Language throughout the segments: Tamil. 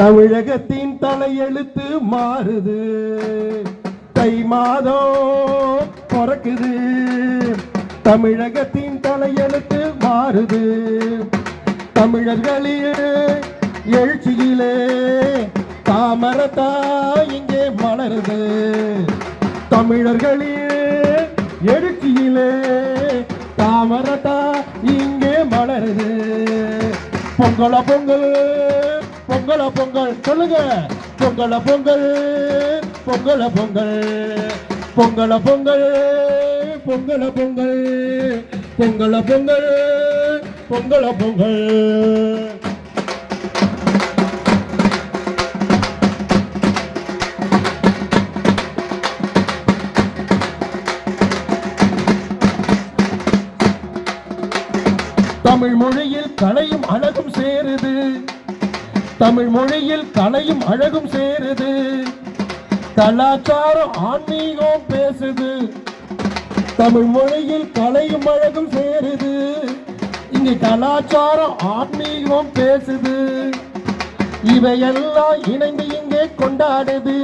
தமிழகத்தின் தலையெழுத்து மாறுது. தை மாதம் பிறக்குது. தமிழகத்தின் தலையெழுத்து மாறுது. தமிழர்களில் எழுச்சியிலே தாமரத்தா இங்கே மலருது. தமிழர்களில் எழுச்சியிலே தாமரத்தா இங்கே மலருது. பொங்கல பொங்கல். பொங்கல பொங்கல் சொல்லுங்க. பொங்கல பொங்கல் பொங்கல பொங்கல் பொங்கல பொங்கல் பொங்கல பொங்கல் பொங்கல பொங்கல் பொங்கல பொங்கல். தமிழ் மொழியில் கலையும் அழகும் சேருது. தமிழ் மொழியில் கலையும் அழகும் சேருது. கலாச்சாரம் ஆன்மீகம் பேசுது. தமிழ் மொழியில் கலையும் அழகும் சேருது. இங்கே கலாச்சாரம் ஆன்மீகம் பேசுது. இவையெல்லாம் இணைந்து இங்கே கொண்டாடுது.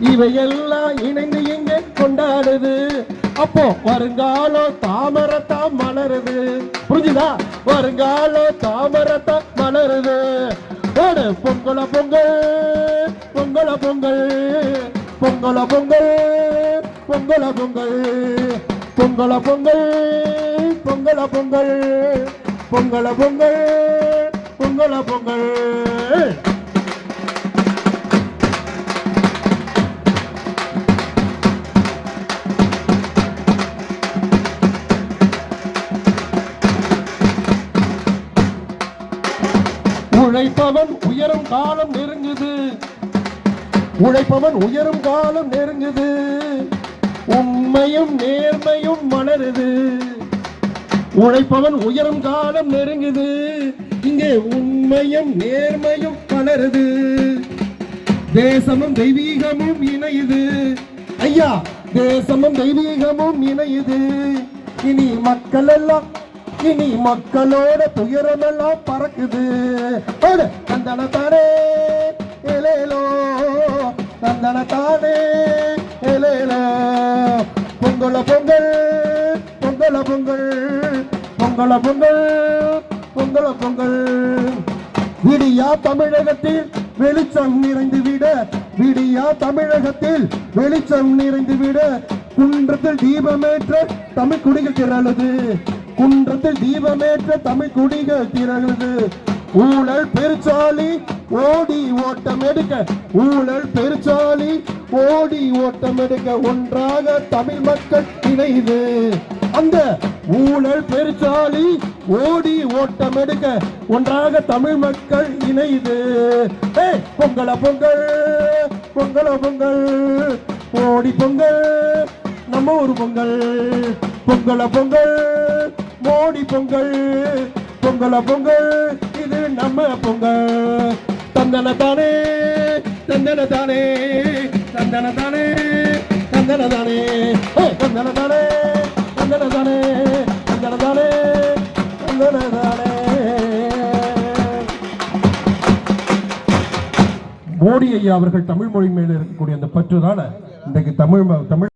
இவையெல்லாம் இணைந்து இங்கே கொண்டாடுது. அப்போ வருங்காலம் தாமரத்தான் மலருது. புரிஞ்சுதா? வருங்காலம் தாமரத்தான் மலருது. ஓடு பொங்கல பொங்கல் பொங்கல பொங்கல் பொங்கல பொங்கல் பொங்கல பொங்கல் பொங்கல பொங்கல் பொங்கல பொங்கல் பொங்கல பொங்கல் பொங்கல பொங்கல். உழைப்பவன் உயரும் காலம் நெருங்குது. உழைப்பவன் உயரும் காலம் நெருங்குது. உண்மையும் நேர்மையும் மலருது. உழைப்பவன் உயரும் காலம் நெருங்குது. இங்கே உண்மையும் நேர்மையும் மலருது. தேசமும் தெய்வீகமும் இணையுது. ஐயா தேசமும் தெய்வீகமும் இணையுது. இனி மக்கள் எல்லாம் இனி மக்களோட துயரமெல்லாம் பறக்குது. தந்தன தானே இலையிலோ தந்தன தானே இலையிலோ பொங்கல பொங்கல் பொங்கல பொங்கல் பொங்கல பொங்கல் பொங்கல பொங்கல். விடியா தமிழகத்தில் வெளிச்சம் நிறைந்து விட விடியா தமிழகத்தில் வெளிச்சம் நிறைந்து விட குன்றத்தில் தீபமேற்ற தமிழ் குடிகள் திரளுது. குன்றத்தில் தீபமேற்ற தமிழ் குடிகள் திரளுது. ஊழல் பெருச்சாலி ஓடி ஓட்டம் எடுக்க. ஊழல் பெருச்சாலி ஓடி ஓட்டம் எடுக்க. ஒன்றாக தமிழ் மக்கள் இணையுது அந்த ஊழல் பெருச்சாலி ஓடி ஓட்டம் எடுக்க. ஒன்றாக தமிழ் மக்கள் இணையுது பொங்கல பொங்கல் பொங்கல பொங்கல் ஓடி பொங்கல் நம்ம ஊர் பொங்கல் பொங்கல பொங்கல். கோடி பொங்கல் பொங்கல பொங்கல் இது நம்ம பொங்கல். தந்தன தானே தந்தன தானே தந்தன தானே தந்தன தானே. தந்தன தானே தந்தன தானே தந்தன தானே தந்தன தானே. மோடி ஐயா அவர்கள் தமிழ் மொழி மேல இருக்கக்கூடிய அந்த பற்றுனால இன்றைக்கு தமிழ் ம- தமிழ்